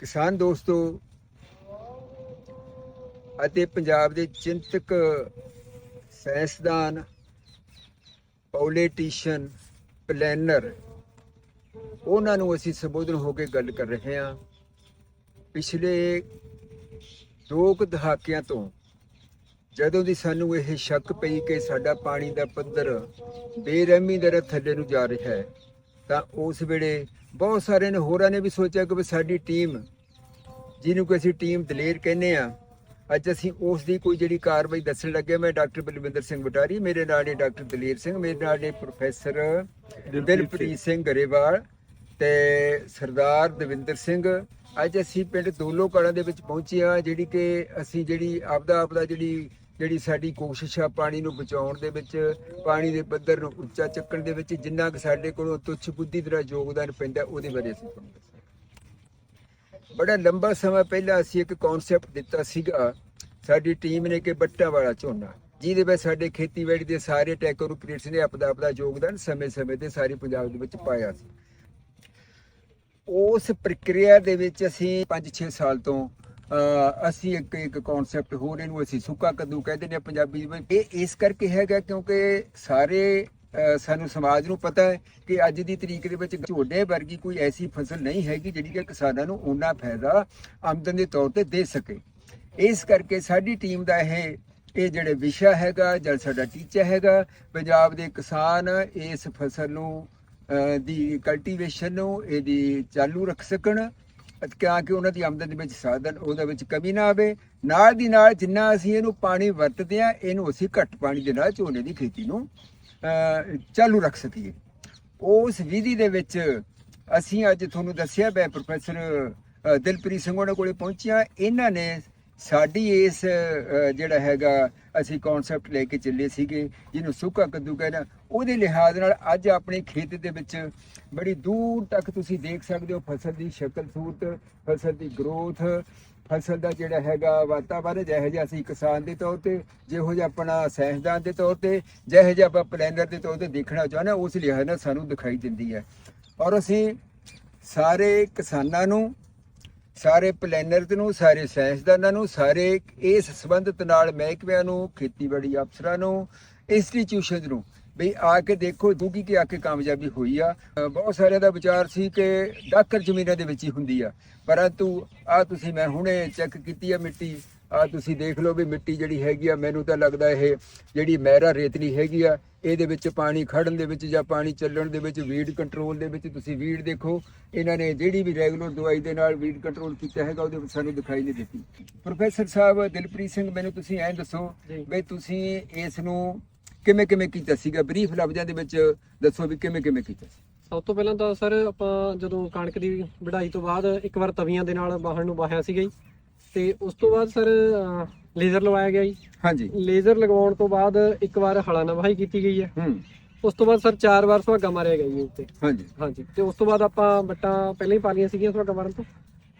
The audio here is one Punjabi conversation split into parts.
ਕਿਸਾਨ ਦੋਸਤੋ ਅਤੇ ਪੰਜਾਬ ਦੇ ਚਿੰਤਕ ਸਾਇੰਸਦਾਨ, ਪੋਲੀਟੀਸ਼ੀਅਨ, ਪਲੈਨਰ, ਉਹਨਾਂ ਨੂੰ ਅਸੀਂ ਸੰਬੋਧਨ ਹੋ ਕੇ ਗੱਲ ਕਰ ਰਹੇ ਹਾਂ। ਪਿਛਲੇ ਦੋ ਕੁ ਦਹਾਕਿਆਂ ਤੋਂ ਜਦੋਂ ਦੀ ਸਾਨੂੰ ਇਹ ਸ਼ੱਕ ਪਈ ਕਿ ਸਾਡਾ ਪਾਣੀ ਦਾ ਪੱਧਰ ਬੇਰਹਿਮੀ ਦਰ ਥੱਲੇ ਨੂੰ ਜਾ ਰਿਹਾ ਹੈ, ਤਾਂ ਉਸ ਵੇਲੇ ਬਹੁਤ ਸਾਰਿਆਂ ਨੇ ਹੋਰਾਂ ਨੇ ਵੀ ਸੋਚਿਆ ਕਿ ਸਾਡੀ ਟੀਮ ਜਿਹਨੂੰ ਕਿ ਅਸੀਂ ਟੀਮ ਦਲੇਰ ਕਹਿੰਦੇ ਆ ਅੱਜ ਅਸੀਂ ਉਸ ਦੀ ਕੋਈ ਜਿਹੜੀ ਕਾਰਵਾਈ ਦੱਸਣ ਲੱਗੇ ਮੈਂ ਡਾਕਟਰ ਬਲਵਿੰਦਰ ਸਿੰਘ ਬਟਾਰੀ ਮੇਰੇ ਨਾਲ ਨੇ ਡਾਕਟਰ ਦਲੇਰ ਸਿੰਘ ਮੇਰੇ ਨਾਲ ਨੇ ਪ੍ਰੋਫੈਸਰ ਦਿਲਪ੍ਰੀਤ ਸਿੰਘ ਗਰੇਵਾਲ ਤੇ ਸਰਦਾਰ ਦਵਿੰਦਰ ਸਿੰਘ। ਅੱਜ ਅਸੀਂ ਪਿੰਡ ਦੋਲੋ ਕਲਾਂ ਦੇ ਵਿੱਚ ਪਹੁੰਚੇ ਆ ਜਿਹੜੀ ਕਿ ਅਸੀਂ ਜਿਹੜੀ ਆਪਦਾ ਆਪਦਾ ਜਿਹੜੀ ਜਿਹੜੀ ਸਾਡੀ ਕੋਸ਼ਿਸ਼ ਆ ਪਾਣੀ ਨੂੰ ਬਚਾਉਣ ਦੇ ਵਿੱਚ, ਪਾਣੀ ਦੇ ਪੱਧਰ ਨੂੰ ਉੱਚਾ ਚੱਕਣ ਦੇ ਵਿੱਚ, ਜਿੰਨਾ ਕਿ ਸਾਡੇ ਕੋਲੋਂ ਤੁੱਛ ਬੁੱਧੀ ਦਾ ਯੋਗਦਾਨ ਪੈਂਦਾ, ਉਹਦੇ ਬਾਰੇ ਅਸੀਂ ਤੁਹਾਨੂੰ ਦੱਸਾਂਗੇ। ਬੜਾ ਲੰਬਾ ਸਮਾਂ ਪਹਿਲਾਂ ਅਸੀਂ ਇੱਕ ਕਨਸੈਪਟ ਦਿੱਤਾ ਸੀਗਾ, ਸਾਡੀ ਟੀਮ ਨੇ ਕਿ ਬੱਟਾਂ ਵਾਲਾ ਝੋਨਾ। ਜਿਹਦੇ ਵਿੱਚ ਸਾਡੇ ਖੇਤੀਬਾੜੀ ਦੇ ਸਾਰੇ ਟੈਕਨੋਕ੍ਰੇਟਸ ਨੇ, ਆਪਦਾ ਆਪਦਾ ਯੋਗਦਾਨ ਸਮੇਂ-ਸਮੇਂ ਤੇ ਸਾਰੇ ਪੰਜਾਬ ਦੇ ਵਿੱਚ ਪਾਇਆ ਸੀ। ਉਸ ਪ੍ਰਕਿਰਿਆ ਦੇ ਵਿੱਚ ਅਸੀਂ 5-6 ਸਾਲ ਤੋਂ ਅਸੀਂ ਇੱਕ ਇੱਕ ਕਨਸੈਪਟ ਹੋਰ ਇਹਨੂੰ ਅਸੀਂ ਸੁੱਕਾ ਕੱਦੂ ਕਹਿੰਦੇ ਨੇ ਪੰਜਾਬੀ ਵਿੱਚ। ਇਹ ਇਸ ਕਰਕੇ ਹੈਗਾ ਕਿਉਂਕਿ ਸਾਰੇ ਸਾਨੂੰ ਸਮਾਜ ਨੂੰ ਪਤਾ ਹੈ ਕਿ ਅੱਜ ਦੀ ਤਰੀਕ ਦੇ ਵਿੱਚ ਝੋਡੇ ਵਰਗੀ ਕੋਈ ਐਸੀ ਫਸਲ ਨਹੀਂ ਹੈਗੀ ਜਿਹੜੀ ਕਿ ਕਿਸਾਨਾਂ ਨੂੰ ਉਹਨਾਂ ਫਾਇਦਾ ਆਮਦਨ ਦੇ ਤੌਰ ਤੇ ਦੇ ਸਕੇ। ਇਸ ਕਰਕੇ ਸਾਡੀ ਟੀਮ ਦਾ ਇਹ ਇਹ ਜਿਹੜੇ ਵਿਸ਼ਾ ਹੈਗਾ ਜਾਂ ਸਾਡਾ ਟੀਚਾ ਹੈਗਾ, ਪੰਜਾਬ ਦੇ ਕਿਸਾਨ ਇਸ ਫਸਲ ਨੂੰ ਦੀ ਕਲਟੀਵੇਸ਼ਨ ਨੂੰ, ਇਹਦੀ ਚਾਲੂ ਰੱਖ ਸਕਣ ਤਾਂ ਕਿ ਉਹਨਾਂ ਦੀ ਆਮਦਨ ਦੇ ਵਿੱਚ ਸਾਧਨ ਉਹਦੇ ਵਿੱਚ ਕਮੀ ਨਾ ਆਵੇ। ਨਾਲ ਦੀ ਨਾਲ ਜਿੰਨਾ ਅਸੀਂ ਇਹਨੂੰ ਪਾਣੀ ਵਰਤਦੇ ਆ ਇਹਨੂੰ ਅਸੀਂ ਘੱਟ ਪਾਣੀ ਦੇ ਨਾਲ ਝੋਨੇ ਦੀ ਖੇਤੀ ਨੂੰ ਚਾਲੂ ਰੱਖ ਸਕੀਏ। ਉਸ ਵਿਧੀ ਦੇ ਵਿੱਚ ਅਸੀਂ ਅੱਜ ਤੁਹਾਨੂੰ ਦੱਸਿਆ, ਮੈਂ ਪ੍ਰੋਫੈਸਰ ਦਿਲਪ੍ਰੀਤ ਸਿੰਘ ਉਹਨਾਂ ਕੋਲੇ ਪਹੁੰਚਿਆ। ਇਹਨਾਂ ਨੇ ਸਾਡੀ ਇਸ ਜਿਹੜਾ ਹੈਗਾ ਅਸੀਂ ਕਨਸੈਪਟ ਲੈ ਕੇ ਚੱਲੇ ਸੀਗੇ ਜਿਹਨੂੰ ਸੁੱਕਾ ਕੱਦੂ ਕਹਿੰਦਾ ਉਹਦੇ ਲਿਹਾਜ਼ ਨਾਲ ਅੱਜ ਆਪਣੇ ਖੇਤ ਦੇ ਵਿੱਚ ਬੜੀ ਦੂਰ ਤੱਕ ਤੁਸੀਂ ਦੇਖ ਸਕਦੇ ਹੋ ਫਸਲ ਦੀ ਸ਼ਕਲ ਸੂਰਤ ਫਸਲ ਦੀ ਗਰੋਥ ਫਸਲ ਦਾ ਜਿਹੜਾ ਹੈਗਾ ਵਾਤਾਵਰਨ ਜਿਹੋ ਜਿਹਾ ਅਸੀਂ ਕਿਸਾਨ ਦੇ ਤੌਰ ਤੇ ਜਿਹੋ ਜਿਹਾ ਆਪਣਾ ਸਾਇੰਸਦਾਨ ਦੇ ਤੌਰ ਤੇ ਜਿਹੋ ਜਿਹਾ ਆਪਾਂ ਪਲੈਨਰ ਦੇ ਤੌਰ ਤੇ ਦੇਖਣਾ ਚਾਹੁੰਦੇ ਹਾਂ, ਉਸ ਲਿਹਾਜ਼ ਨਾਲ ਸਾਨੂੰ ਦਿਖਾਈ ਦਿੰਦੀ ਹੈ। ਔਰ ਅਸੀਂ ਸਾਰੇ ਕਿਸਾਨਾਂ ਨੂੰ ਸਾਰੇ ਪਲੈਨਰਸ ਨੂੰ, ਸਾਰੇ ਸਾਇੰਸਦਾਨਾਂ ਨੂੰ, ਸਾਰੇ ਇਸ ਸੰਬੰਧਿਤ ਨਾਲ ਮਹਿਕਮਿਆਂ ਨੂੰ, ਖੇਤੀਬਾੜੀ ਅਫਸਰਾਂ ਨੂੰ ਇੰਸਟੀਚਿਊਸ਼ਨਸ ਨੂੰ, ਵੀ ਆ ਕੇ ਦੇਖੋ ਦੂਗੀ ਕਿ ਆ ਕੇ ਕਾਮਯਾਬੀ ਹੋਈ ਆ। ਬਹੁਤ ਸਾਰਿਆਂ ਦਾ ਵਿਚਾਰ ਸੀ ਕਿ ਡਾਕਰ ਜ਼ਮੀਨਾਂ ਦੇ ਵਿੱਚ ਹੀ ਹੁੰਦੀ ਆ। ਪਰੰਤੂ ਆ ਤੁਸੀਂ ਮੈਂ ਹੁਣੇ ਚੈੱਕ ਕੀਤੀ ਆ ਮਿੱਟੀ ਆ ਤੁਸੀਂ ਦੇਖ ਲਓ ਵੀ ਮਿੱਟੀ ਜਿਹੜੀ ਹੈਗੀ ਆ ਮੈਨੂੰ ਤਾਂ ਲੱਗਦਾ ਇਹ ਜਿਹੜੀ ਮਹਿਰਾ ਰੇਤਲੀ ਹੈਗੀ ਆ ਇਹਦੇ ਵਿੱਚ ਪਾਣੀ ਖੜਨ ਦੇ ਵਿੱਚ ਜਾਂ ਪਾਣੀ ਚੱਲਣ ਦੇ ਵਿੱਚ ਵੀਡ ਕੰਟਰੋਲ ਦੇ ਵਿੱਚ ਤੁਸੀਂ ਵੀਡ ਦੇਖੋ। ਇਹਨਾਂ ਨੇ ਜਿਹੜੀ ਵੀ ਰੈਗੂਲਰ ਦਵਾਈ ਦੇ ਨਾਲ ਵੀਡ ਕੰਟਰੋਲ ਕੀਤਾ ਹੈਗਾ ਉਹਦੇ ਵਿੱਚ ਸਾਨੂੰ ਦਿਖਾਈ ਨਹੀਂ ਦਿੱਤੀ। ਪ੍ਰੋਫੈਸਰ ਸਾਹਿਬ ਦਿਲਪ੍ਰੀਤ ਸਿੰਘ ਮੈਨੂੰ ਤੁਸੀਂ ਐਂ ਦੱਸੋ। ਵੀ ਤੁਸੀਂ ਇਸ ਨੂੰ ਕਿਵੇਂ ਕਿਵੇਂ ਕੀਤਾ ਸੀਗਾ? ਬਰੀਫ ਲਫ਼ਜ਼ਾਂ ਦੇ ਵਿੱਚ ਦੱਸੋ ਵੀ ਕਿਵੇਂ ਕਿਵੇਂ ਕੀਤਾ ਸੀ। ਸਭ ਤੋਂ ਪਹਿਲਾਂ ਤਾਂ ਸਰ ਆਪਾਂ ਜਦੋਂ ਕਣਕ ਦੀ ਵਢਾਈ ਤੋਂ ਬਾਅਦ ਇੱਕ ਵਾਰ ਤਵੀਆਂ ਦੇ ਨਾਲ ਬਾਹਣ ਨੂੰ ਵਾਹਿਆ ਸੀਗਾ ਜੀ। ਤੇ ਉਸ ਤੋਂ ਬਾਅਦ ਸਰ ਲੇਜ਼ਰ ਲਵਾਇਆ ਗਿਆ ਜੀ। ਹਾਂਜੀ। ਲੇਜ਼ਰ ਲਗਵਾਉਣ ਤੋਂ ਬਾਅਦ ਇੱਕ ਵਾਰ ਹਲਾ ਨਾਲ ਵਹਾਈ ਕੀਤੀ ਗਈ ਹੈ। ਹੂੰ। ਉਸ ਤੋਂ ਬਾਅਦ ਸਰ ਚਾਰ ਵਾਰ ਸੁਹਾਗਾ ਮਾਰਿਆ ਗਿਆ ਜੀ ਉੱਤੇ। ਹਾਂਜੀ। ਹਾਂਜੀ। ਤੇ ਉਸ ਤੋਂ ਬਾਅਦ ਆਪਾਂ ਬੱਟਾਂ ਪਹਿਲਾਂ ਹੀ ਪਾ ਲਈਆਂ ਸੀਗੀਆਂ ਸੁਹਾਗਾ ਮਾਰਨ ਤੋਂ।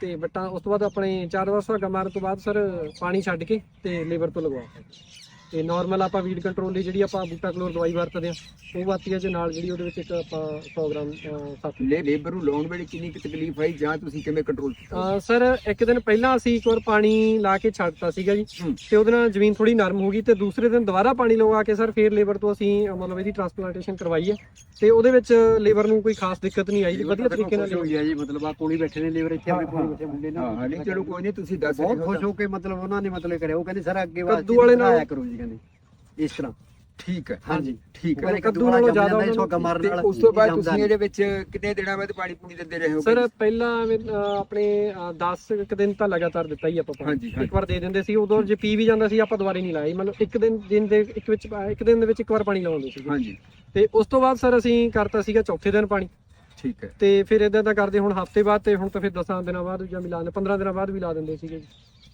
ਤੇ ਬੱਟਾਂ ਉਸ ਤੋਂ ਬਾਅਦ ਆਪਣੇ ਚਾਰ ਵਾਰ ਸੁਹਾਗਾ ਮਾਰਨ ਤੋਂ ਬਾਅਦ ਸਰ ਪਾਣੀ ਛੱਡ ਕੇ ਤੇ ਲੇਬਰ ਤੋਂ ਲਗਵਾਇਆ ਤੇ ਨਾਰਮਲ ਆਪਾਂ ਵੀਡ ਕੰਟਰੋਲ ਲਈ ਜਿਹੜੀ ਆਪਾਂ ਬੂਟਾ ਕਲੋਰ ਦਵਾਈ ਵਰਤਦੇ ਆ ਉਹ ਵਰਤੀ ਤੇ ਨਾਲ ਜਿਹੜੀ ਉਹਦੇ ਵਿੱਚ ਇੱਕ ਆਪਾਂ 100 ਗ੍ਰਾਮ ਸੱਤ ਲੇ ਲੇਬਰ ਨੂੰ ਲਾਉਣ ਵੇਲੇ ਕਿੰਨੀ ਕੁ ਤਕਲੀਫ ਆਈ ਜਾਂ ਤੁਸੀਂ ਕਿਵੇਂ ਕੰਟਰੋਲ ਕੀਤਾ? ਸਰ ਇੱਕ ਦਿਨ ਪਹਿਲਾਂ ਅਸੀਂ ਇੱਕ ਵਾਰ ਪਾਣੀ ਲਾ ਕੇ ਛੱਡਤਾ ਸੀਗਾ ਜੀ ਹੂੰ। ਤੇ ਉਹਦੇ ਨਾਲ ਜ਼ਮੀਨ ਥੋੜੀ ਨਰਮ ਹੋ ਗਈ ਤੇ ਦੂਸਰੇ ਦਿਨ ਦੁਬਾਰਾ ਪਾਣੀ ਲਵਾ ਕੇ ਸਰ ਫੇਰ ਲੇਬਰ ਤੋਂ ਅਸੀਂ ਮਤਲਬ ਇਹਦੀ ਟ੍ਰਾਂਸਪਲਾਂਟੇਸ਼ਨ ਕਰਵਾਈ ਹੈ ਤੇ ਉਹਦੇ ਵਿੱਚ ਲੇਬਰ ਨੂੰ ਕੋਈ ਖਾਸ ਦਿੱਕਤ ਨਹੀਂ ਆਈ ਜੀ ਵਧੀਆ ਤਰੀਕੇ ਨਾਲ ਹੋਈ ਆ ਜੀ ਮਤਲਬ ਆ ਕੋਲੀ ਬੈਠੇ ਨੇ ਲੇਬਰ ਇੱਥੇ ਆਪਣੇ ਕੋਲ ਬੈਠੇ ਮੁੰਡੇ ਹਾਂ ਹਾਂ ਨਹੀਂ ਚਲੋ ਕੋਈ ਨਹੀਂ ਤੁਸੀਂ ਦੱਸ ਬਹੁਤ ਹੋ ਖੁਸ਼ ਹੋ ਕੇ ਮਤਲਬ ਉਹਨਾਂ ਨੇ ਮਤਲਬ ਕਰਿਆ ਉਹ ਕਹਿੰਦੇ ਸਰ ਅੱਗੇ ਕੱਦੂ ਵਾਲੇ ਨਾਲ- ਕਰੋ ਜੀ। ਕਹਿੰਦੇ ਇਸ ਤਰ੍ਹਾਂ। ਠੀਕ ਹੈ। ਹਾਂਜੀ ਠੀਕ ਹੈ। ਕੱਦੂ ਨਾਲੋਂ ਜ਼ਿਆਦਾ ਉਹਨਾਂ ਨੂੰ- ਮਾਰਨ ਨਾਲ ਉਸ ਤੋਂ ਬਾਅਦ ਤੁਸੀਂ ਇਹਦੇ ਵਿੱਚ ਕਿੰਨੇ ਦਿਨਾਂ ਬਾਅਦ ਪਾਣੀ ਪੂਣੀ ਦਿੰਦੇ ਰਹੇ ਹੋ ਸਰ ਪਹਿਲਾਂ ਆਪਣੇ 10 ਇੱਕ ਦਿਨ ਤਾਂ ਲਗਾਤਾਰ ਦਿੱਤਾ ਹੀ ਆਪਾਂ ਪਾਣੀ। ਇੱਕ ਵਾਰ ਦੇ ਦਿੰਦੇ ਸੀ ਉਦੋਂ ਜੇ ਪੀ ਵੀ ਜਾਂਦਾ ਸੀ ਆਪਾਂ ਦੁਬਾਰੇ ਨਹੀਂ ਲਾਇਆ ਮਤਲਬ ਇੱਕ ਦਿਨ ਦਿਨ ਦੇ ਇੱਕ ਵਿੱਚ ਇੱਕ ਦਿਨ ਦੇ ਵਿੱਚ ਇੱਕ ਵਾਰ ਪਾਣੀ ਲਾਉਂਦੇ ਸੀ ਹਾਂਜੀ। ਤੇ ਉਸ ਤੋਂ ਬਾਅਦ ਸਰ ਅਸੀਂ ਕਰਤਾ ਸੀਗਾ ਚੌਥੇ ਦਿਨ ਪਾਣੀ। ਠੀਕ ਹੈ। ਤੇ ਫਿਰ ਇਦਾਂ ਤਾਂ ਕਰਦੇ ਹੁਣ ਹਫ਼ਤੇ ਬਾਅਦ ਤੇ ਹੁਣ ਤਾਂ ਫਿਰ 10 ਦਿਨਾਂ ਬਾਅਦ ਜਾਂ ਮਿਲਾ ਦਿੰਦੇ 15 ਦਿਨਾਂ ਬਾਅਦ ਵੀ ਲਾ ਦਿੰਦੇ ਸੀਗੇ ਜੀ।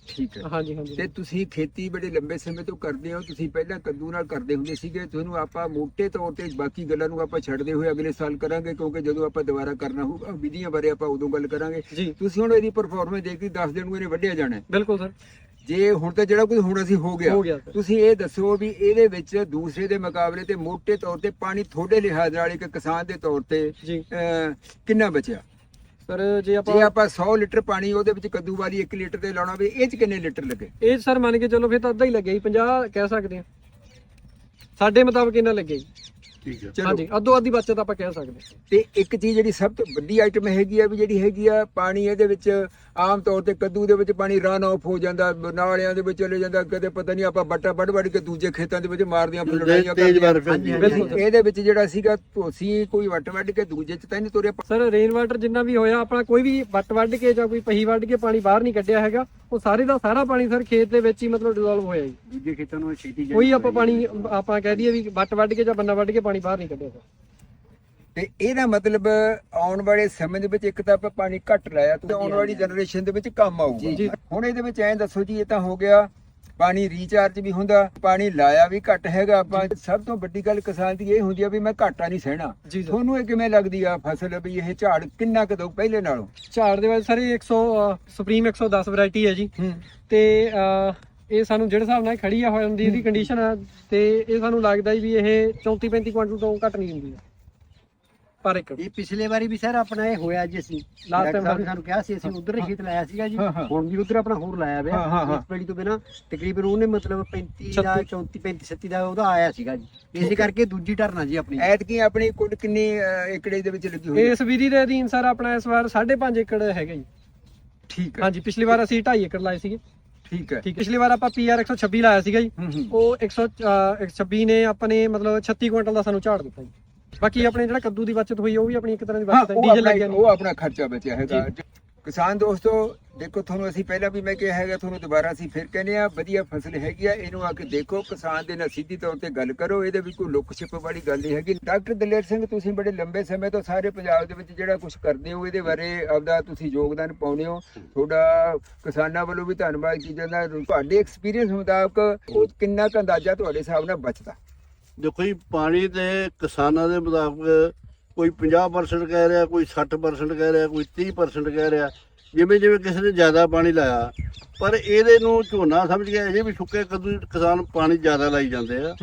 ਠੀਕ ਹੈ। ਹਾਂਜੀ ਹਾਂਜੀ। ਤੇ ਤੁਸੀਂ ਖੇਤੀ ਬੜੇ ਲੰਬੇ ਸਮੇਂ ਤੋਂ ਕਰਦੇ ਹੋ ਤੁਸੀਂ ਪਹਿਲਾਂ ਕੱਦੂ ਨਾਲ ਕਰਦੇ ਹੁੰਦੇ ਸੀਗੇ ਤੁਹਾਨੂੰ ਆਪਾਂ ਮੋٹے ਤੌਰ ਤੇ ਬਾਕੀ ਗੱਲਾਂ ਨੂੰ ਆਪਾਂ ਛੱਡਦੇ ਹੋਏ ਅਗਲੇ ਸਾਲ ਕਰਾਂਗੇ ਕਿਉਂਕਿ ਜਦੋਂ ਆਪਾਂ ਦੁਬਾਰਾ ਕਰਨਾ ਹੋਊਗਾ ਵਿਧੀਆਂ ਬਾਰੇ ਆਪਾਂ ਉਦੋਂ ਗੱਲ ਕਰਾਂਗੇ। ਜੀ। ਤੁਸੀਂ ਹੁਣ ਇਹਦੀ ਪਰਫਾਰਮੈਂਸ ਦੇਖ ਕੇ ਦੱਸ ਦੇਣ ਨੂੰ ਇਹਨੇ ਵੱਢਿਆ ਜਾਣਾ ਹੈ। ਬਿਲਕੁਲ ਸਰ। ਜੇ ਹੁਣ ਤਾਂ ਜਿਹੜਾ ਕੁਝ ਹੁਣ ਅਸੀਂ ਹੋ ਗਿਆ ਹੋ ਗਿਆ। ਸਰ ਤੁਸੀਂ ਇਹ ਦੱਸੋ ਵੀ ਇਹਦੇ ਵਿੱਚ ਦੂਸਰੇ ਦੇ ਮੁਕਾਬਲੇ ਤੇ ਮੋٹے ਤੌਰ ਤੇ ਪਾਣੀ ਥੋੜੇ ਲਿਹਾਜ਼ ਨਾਲ ਇੱਕ ਕਿਸਾਨ ਦੇ ਤੌਰ ਤੇ ਜੀ। ਅਹ, ਕਿੰਨਾ ਬਚਿਆ? ਸਰ ਜੇ ਜੇ ਆਪਾਂ ਆਪਾਂ 100 ਲੀਟਰ ਪਾਣੀ ਉਹਦੇ ਵਿੱਚ ਕੱਦੂ ਵਾਲੀ 1 ਲੀਟਰ ਤੇ ਲਾਉਣਾ ਵੀ ਇਹ ਚ ਕਿੰਨੇ ਲੀਟਰ ਲੱਗੇ? ਇਹ ਸਰ ਮੰਨ ਕੇ ਚੱਲੋ ਫਿਰ ਤਾਂ ਅੱਧਾ ਹੀ ਲੱਗਿਆ ਜੀ 50 ਕਹਿ ਸਕਦੇ ਆ ਸਾਡੇ ਮੁਤਾਬਕ ਲੱਗਿਆ ਜੀ। ਠੀਕ ਹੈ ਚਲੋ ਹਾਂਜੀ ਅੱਧੋ ਅੱਧੀ ਬਚਤ ਆਪਾਂ ਕਹਿ ਸਕਦੇ ਹਾਂ। ਤੇ ਇੱਕ ਚੀਜ਼ ਜਿਹੜੀ ਸਭ ਤੋਂ ਵੱਡੀ ਆਈਟਮ ਹੈਗੀ ਆ ਵੀ ਜਿਹੜੀ ਹੈਗੀ ਆ ਪਾਣੀ ਇਹਦੇ ਵਿੱਚ ਆਮ ਤੌਰ ਤੇ ਕੱਦੂ ਦੇ ਵਿੱਚ ਪਾਣੀ ਰਨ ਆਫ ਹੋ ਜਾਂਦਾ ਨਾਲਿਆਂ ਦੇ ਵਿੱਚ ਚਲੇ ਜਾਂਦਾ ਕਦੇ ਪਤਾ ਨਹੀਂ ਆਪਾਂ ਬੱਟਾ ਵੱਢ ਵੱਢ ਕੇ ਦੂਜੇ ਖੇਤਾਂ ਦੇ ਵਿੱਚ ਮਾਰਦੀਆਂ ਫਿਰ ਲੜਾਈਆਂ ਤੇਜ਼ ਕਰਦੀਆਂ ਬਾਰਿਸ਼ ਹੁੰਦੀ ਹੈ। ਬਿਲਕੁਲ ਸਰ। ਇਹਦੇ ਵਿੱਚ ਜਿਹੜਾ ਸੀਗਾ ਧੋਸੀ ਕੋਈ ਵੱਟ ਵੱਢ ਕੇ ਦੂਜੇ ਚ ਤਾਂ ਨਹੀਂ ਤੁਰਿਆ ਸਰ ਰੇਨ ਵਾਟਰ ਜਿੰਨਾ ਵੀ ਹੋਇਆ ਆਪਣਾ ਕੋਈ ਵੀ ਵੱਟ ਵੱਢ ਕੇ ਜਾਂ ਕੋਈ ਪਹੀ ਵੱਢ ਕੇ ਪਾਣੀ ਬਾਹਰ ਨਹੀਂ ਕੱਢਿਆ ਹੈਗਾ ਉਹ ਸਾਰੇ ਦਾ ਸਾਰਾ ਪਾਣੀ ਸਰ ਖੇਤ ਦੇ ਵਿੱਚ ਹੀ ਮਤਲਬ ਡਿਸੋਲਵ ਹੋਇਆ ਜੀ ਦੂਜੇ ਖੇਤਾਂ ਨੂੰ ਛੇਤੀ ਕੋਈ ਆਪਾਂ। ਪਾਣੀ ਆਪਾਂ ਕਹਿ ਦਈਏ ਵੀ ਵੱਟ ਵੱਢ ਕੇ ਜਾਂ ਬੰਨਾ ਵੱਢ ਕੇ ਪਾਣੀ ਬਾਹਰ ਨਹੀਂ ਕੱਢਿਆ ਸਰ ਤੇ ਇਹਦਾ ਮਤਲਬ ਆਉਣ ਵਾਲੇ ਸਮੇਂ ਦੇ ਵਿੱਚ ਇੱਕ ਤਾਂ ਆਪਾਂ ਪਾਣੀ ਘੱਟ ਲਾਇਆ ਤੇ ਆਉਣ ਵਾਲੀ ਜਨਰੇਸ਼ਨ ਦੇ ਵਿੱਚ ਕੰਮ। ਆਊਗਾ। ਹੁਣ ਇਹਦੇ ਵਿੱਚ ਐਂ ਦੱਸੋ ਜੀ ਇਹ ਤਾਂ ਹੋ ਗਿਆ ਪਾਣੀ ਰੀਚਾਰਜ ਵੀ ਹੁੰਦਾ ਪਾਣੀ ਲਾਇਆ ਵੀ ਘੱਟ ਹੈਗਾ ਆਪਾਂ। ਸਭ ਤੋਂ ਵੱਡੀ ਗੱਲ ਕਿਸਾਨ ਦੀ ਇਹ ਹੁੰਦੀ ਆ ਵੀ ਮੈਂ ਘਾਟਾ ਨਹੀਂ ਸਹਿਣਾ। ਤੁਹਾਨੂੰ ਇਹ ਕਿਵੇਂ ਲੱਗਦੀ ਆ ਫਸਲ ਵੀ ਇਹ ਝਾੜ ਕਿੰਨਾ ਕੁ ਦਊ ਪਹਿਲੇ ਨਾਲੋਂ? ਝਾੜ ਦੇ ਵਿੱਚ ਸਰ ਇਹ 100 ਸੁਪਰੀਮ 110 ਵੈਰਾਈਟੀ ਹੈ ਜੀ। ਤੇ ਇਹ ਸਾਨੂੰ ਜਿਹੜੇ ਹਿਸਾਬ ਨਾਲ ਖੜੀ ਆ ਹੋ ਜਾਂਦੀ ਇਹਦੀ ਕੰਡੀਸ਼ਨ ਆ ਤੇ ਇਹ ਸਾਨੂੰ ਲੱਗਦਾ ਵੀ ਇਹ 34 35 ਕੁਇੰਟਲ ਤੋਂ ਘੱਟ ਨਹੀਂ ਹੁੰਦੀ ਪਰ ਏਕੜ ਇਹ ਪਿਛਲੇ ਵਾਰੀ ਵੀ ਸਰ ਆਪਣਾ ਇਹ ਹੋਇਆ ਜੀ ਅਸੀਂ। ਸਾਹਿਬ ਨੇ ਸਾਨੂੰ ਕਿਹਾ ਸੀ ਅਸੀਂ ਉਧਰ ਖੇਤ ਲਾਇਆ ਸੀਗਾ ਜੀ। ਹਾਂ, ਹਾਂ। ਹੁਣ ਵੀ ਉਧਰ ਆਪਣਾ ਹੋਰ ਲਾਇਆ ਹਾਂ, ਹਾਂ, ਹਾਂ। ਇਸ ਪੈੜੀ ਤੋਂ ਬਿਨਾ ਤਕਰੀਬਨ ਉਹਨੇ ਮਤਲਬ 35 ਦਾ 36 34 35 37 ਦਾ ਉਹਦਾ ਆਇਆ ਸੀਗਾ ਜੀ। ਇਸੇ ਕਰਕੇ ਦੂਜੀ ਟਰਨਾ ਜੀ ਆਪਣੀ। ਐਤਕੀ ਆਪਣੀ ਕੁੱਲ ਕਿੰਨੀ ਏਕੜੇ ਦੇ ਵਿੱਚ ਲੱਗੀ ਹੋਈ ਹੈ? ਇਸ ਵਿਧੀ ਦੇ ਅਧੀਨ ਸਰ ਆਪਣਾ ਇਸ ਵਾਰ 5.5 ਏਕੜ ਹੈਗਾ ਜੀ। ਠੀਕ ਹੈ। ਹਾਂਜੀ ਪਿਛਲੀ ਵਾਰ ਅਸੀਂ 2.5 ਏਕੜ ਲਾਏ ਸੀਗੇ। ਠੀਕ ਹੈ। ਠੀਕ ਪਿਛਲੀ ਵਾਰ ਆਪਾਂ ਪੀਆਰ 126 ਲਾਇਆ ਸੀਗਾ ਜੀ। ਹੂੰ ਹੂੰ। ਉਹ 126 ਨੇ ਆਪਣੇ ਮਤਲਬ 36 ਕੁਇੰਟਲ ਦਾ ਸਾਨੂੰ ਝਾੜ ਦਿੱਤਾ ਜੀ। ਬਾਕੀ ਆਪਣੇ ਜਿਹੜਾ ਕੱਦੂ ਦੀ ਬਚਤ ਹੋਈ ਉਹ ਵੀ ਆਪਣੀ ਇੱਕ ਤਰ੍ਹਾਂ ਦੀ ਹਾਂ ਬਚਤ ਹੈ ਡੀਜ਼ਲ ਲੱਗਿਆ ਉਹ ਆਪਣਾ ਖਰਚਾ ਬਚਿਆ ਹੈਗਾ। ਕਿਸਾਨ ਦੋਸਤੋ, ਦੇਖੋ ਤੁਹਾਨੂੰ ਅਸੀਂ ਪਹਿਲਾਂ ਵੀ ਮੈਂ ਕਿਹਾ ਹੈਗਾ, ਤੁਹਾਨੂੰ ਦੁਬਾਰਾ ਅਸੀਂ ਫਿਰ ਕਹਿੰਦੇ ਆ ਵਧੀਆ ਫਸਲ ਹੈਗੀ ਆ, ਇਹਨੂੰ ਆ ਕੇ ਦੇਖੋ, ਕਿਸਾਨ ਦੇ ਨਾਲ ਸਿੱਧੀ ਤੌਰ ਤੇ ਗੱਲ ਕਰੋ, ਇਹਦੇ ਵਿੱਚ ਕੋਈ ਲੁੱਕ ਛਿਪ ਵਾਲੀ ਗੱਲ ਨਹੀਂ ਹੈਗੀ। ਡਾਕਟਰ ਦਲੇਰ ਸਿੰਘ, ਤੁਸੀਂ ਬੜੇ ਲੰਬੇ ਸਮੇਂ ਤੋਂ ਸਾਰੇ ਪੰਜਾਬ ਦੇ ਵਿੱਚ ਜਿਹੜਾ ਕੁਝ ਕਰਦੇ ਹੋ, ਇਹਦੇ ਬਾਰੇ ਆਪਦਾ ਤੁਸੀਂ ਯੋਗਦਾਨ ਪਾਉਂਦੇ ਹੋ। ਤੁਹਾਡਾ ਕਿਸਾਨਾਂ ਵੱਲੋਂ ਵੀ ਧੰਨਵਾਦ ਕੀਤਾ ਜਾਂਦਾ। ਤੁਹਾਡੇ ਐਕਸਪੀਰੀਅੰਸ ਮੁਤਾਬਕ ਉਹ ਕਿੰਨਾ ਕੁ ਅੰਦਾਜ਼ਾ ਤੁਹਾਡੇ ਹਿਸਾਬ ਨਾਲ ਬਚਦਾ? ਦੇਖੋ ਜੀ, ਪਾਣੀ ਤੇ ਕਿਸਾਨਾਂ ਦੇ ਮੁਤਾਬਕ ਕੋਈ 50% ਕਹਿ ਰਿਹਾ ਕੋਈ 60% ਕਹਿ ਰਿਹਾ ਕੋਈ 30% ਕਹਿ ਰਿਹਾ। ਜਿਵੇਂ ਜਿਵੇਂ ਕਿਸੇ ਨੇ ਜ਼ਿਆਦਾ ਪਾਣੀ ਲਾਇਆ ਪਰ ਇਹਦੇ ਨੂੰ ਝੋਨਾ ਸਮਝ ਕੇ ਅਜੇ ਵੀ ਸੁੱਕੇ ਕਦੂ ਕਿਸਾਨ ਪਾਣੀ ਜ਼ਿਆਦਾ ਲਾਈ ਜਾਂਦੇ ਆ।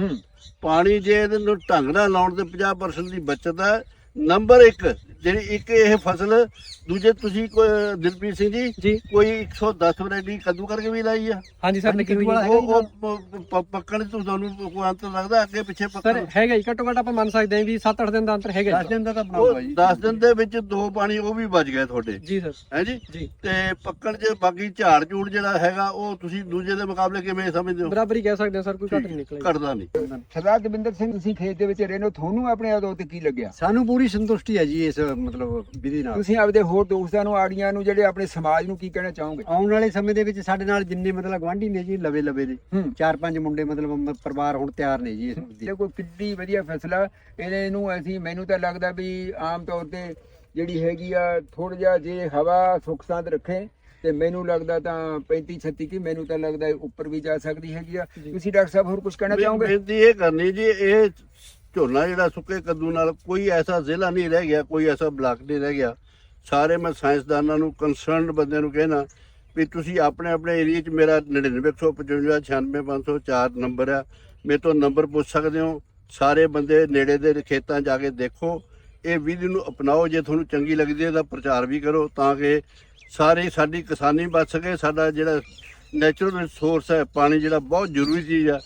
ਪਾਣੀ ਜੇ ਇਹਦੇ ਨੂੰ ਢੰਗ ਨਾਲ ਲਾਉਣ ਤੇ 50% ਦੀ ਬਚਤ ਹੈ ਨੰਬਰ 1 ਜਿਹੜੀ ਇੱਕ ਇਹ ਫਸਲ ਦੂਜੇ ਤੁਸੀਂ ਕੋਈ ਦਿਲਪ੍ਰੀਤ ਸਿੰਘ ਜੀ ਜੀ। ਕੋਈ 110 ਵੈਰਾਈਟੀ ਕੱਦੂ ਕਰਕੇ ਵੀ ਲਾਈ ਆ? ਹਾਂਜੀ ਸਰ ਲਿਖੀ ਹੋਈ ਹੈ ਉਹ ਉਹ ਪ- ਪ- ਪੱਕਣ ਤੋਂ ਤੁਹਾਨੂੰ ਕੋਈ ਅੰਤਰ ਲੱਗਦਾ? ਅੱਗੇ ਪਿੱਛੇ ਸਰ ਪੱਕਣ ਹੈਗਾ ਜੀ। ਘੱਟੋ ਘੱਟ ਆਪਾਂ ਮੰਨ ਸਕਦੇ ਹਾਂ ਵੀ 7-8 ਦਿਨ ਦਾ ਅੰਤਰ ਹੈਗਾ 10 ਜੀ ਦਿਨ ਦਾ ਤਾਂ ਉਹ ਬਣਾਊਗਾ ਜੀ। 10 ਦਿਨ ਦੇ ਵਿੱਚ ਦੋ ਪਾਣੀ ਉਹ ਵੀ ਬਚ ਗਏ ਤੁਹਾਡੇ। ਜੀ ਸਰ। ਹੈ ਜੀ? ਜੀ। ਤੇ ਪੱਕਣ 'ਚ ਬਾਕੀ ਝਾੜ ਝੂੜ ਜਿਹੜਾ ਹੈਗਾ ਉਹ ਤੁਸੀਂ ਦੂਜੇ ਦੇ ਮੁਕਾਬਲੇ ਕਿਵੇਂ ਸਮਝਦੇ ਹੋ? ਬਰਾਬਰ ਹੀ ਕਹਿ ਸਕਦੇ ਹਾਂ ਸਰ ਕੋਈ ਘੱਟ ਨਹੀਂ ਨਿਕਲਿਆ। ਘਟਦਾ ਨਹੀਂ। ਸਰਦਾਰ ਦਵਿੰਦਰ ਸਿੰਘ ਤੁਸੀਂ ਖੇਤ ਦੇ ਵਿੱਚ ਰਹਿੰਦੇ ਹੋ ਤੁਹਾਨੂੰ ਆਪਣੇ ਆਦੋ ਤੇ ਕੀ ਲੱਗਿਆ? ਸਾਨੂੰ ਪੂਰੀ ਸੰਤੁਸ਼ਟੀ ਹੈ ਜੀ ਇਸ ਮਤਲਬ ਵਿਧੀ ਨਾਲ ਤੁਸੀਂ ਆਪਦੇ ਹੋਰ ਦੋਸਤਾਂ ਨੂੰ ਆੜੀਆਂ ਨੂੰ ਜਿਹੜੇ ਆਪਣੇ ਸਮਾਜ ਨੂੰ ਕੀ ਕਹਿਣਾ ਚਾਹੋਗੇ? ਆਉਣ ਵਾਲੇ ਸਮੇਂ ਦੇ ਵਿੱਚ ਸਾਡੇ ਨਾਲ ਜਿੰਨੇ ਮਤਲਬ ਗਵਾਂਢੀ ਨੇ ਜੀ ਲਵੇ ਲਵੇ ਦੇ ਚਾਰ ਪੰਜ ਮੁੰਡੇ ਮਤਲਬ ਮ- ਪਰਿਵਾਰ ਹੁਣ ਤਿਆਰ ਨੇ ਜੀ ਇਸ ਇਹ ਕੋਈ ਕਿੱਡੀ ਵਧੀਆ ਫੈਸਲਾ। ਇਹਨੇ ਨੂੰ ਅਸੀਂ ਮੈਨੂੰ ਤਾਂ ਲੱਗਦਾ ਵੀ ਆਮ ਤੌਰ ਤੇ ਜਿਹੜੀ ਹੈਗੀ ਆ ਥੋੜਾ ਜਿਹਾ ਜੇ ਹਵਾ ਸੁੱਖ ਸਾਂਦ ਰੱਖੇ ਤੇ ਮੈਨੂੰ ਲੱਗਦਾ ਤਾਂ 35 36 ਕੀ ਮੈਨੂੰ ਤਾਂ ਲੱਗਦਾ ਇਹ ਉੱਪਰ ਵੀ ਜਾ ਸਕਦੀ ਹੈਗੀ ਆ। ਜੀ। ਤੁਸੀਂ ਡਾਕਟਰ ਸਾਹਿਬ ਹੋਰ ਕੁਝ ਕਹਿਣਾ ਚਾਹੋਗੇ? ਬੇਨਤੀ ਇਹ ਕਰਨੀ ਜੀ ਇਹ ਝੋਨਾ ਜਿਹੜਾ ਸੁੱਕੇ ਕੱਦੂ ਨਾਲ ਕੋਈ ਐਸਾ ਜ਼ਿਲ੍ਹਾ ਨਹੀਂ ਰਹਿ ਗਿਆ, ਕੋਈ ਐਸਾ ਬਲਾਕ ਨਹੀਂ ਰਹਿ ਗਿਆ। ਸਾਰੇ ਮੈਂ ਸਾਇੰਸਦਾਨਾਂ ਨੂੰ ਕੰਸਰਨਡ ਬੰਦਿਆਂ ਨੂੰ ਕਹਿਣਾ ਵੀ ਤੁਸੀਂ ਆਪਣੇ ਆਪਣੇ ਏਰੀਆ 'ਚ ਮੇਰਾ 99155 96504 ਨੰਬਰ ਆ। ਮੇਰੇ ਤੋਂ ਨੰਬਰ ਪੁੱਛ ਸਕਦੇ ਹੋ। ਸਾਰੇ ਬੰਦੇ ਨੇੜੇ ਦੇ ਖੇਤਾਂ ਜਾ ਕੇ ਦੇਖੋ। ਇਹ ਵਿਧੀ ਨੂੰ ਅਪਣਾਓ, ਜੇ ਤੁਹਾਨੂੰ ਚੰਗੀ ਲੱਗਦੀ ਹੈ ਤਾਂ ਪ੍ਰਚਾਰ ਵੀ ਕਰੋ, ਤਾਂ ਕਿ ਸਾਰੇ ਸਾਡੀ ਕਿਸਾਨੀ ਬਚ ਸਕੇ। ਸਾਡਾ ਜਿਹੜਾ ਨੈਚੁਰਲ ਰਿਸੋਰਸ ਹੈ, ਪਾਣੀ ਜਿਹੜਾ ਬਹੁਤ ਜ਼ਰੂਰੀ ਚੀਜ਼ ਆ।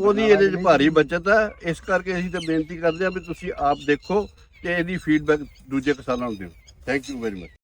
ਉਹਦੀ ਇਹਦੇ 'ਚ ਭਾਰੀ ਬਚਤ ਹੈ ਇਸ ਕਰਕੇ ਅਸੀਂ ਤਾਂ ਬੇਨਤੀ ਕਰਦੇ ਹਾਂ ਵੀ ਤੁਸੀਂ ਆਪ ਦੇਖੋ ਤੇ ਇਹਦੀ ਫੀਡਬੈਕ ਦੂਜੇ ਕਿਸਾਨਾਂ ਨੂੰ ਦਿਓ। Thank you very much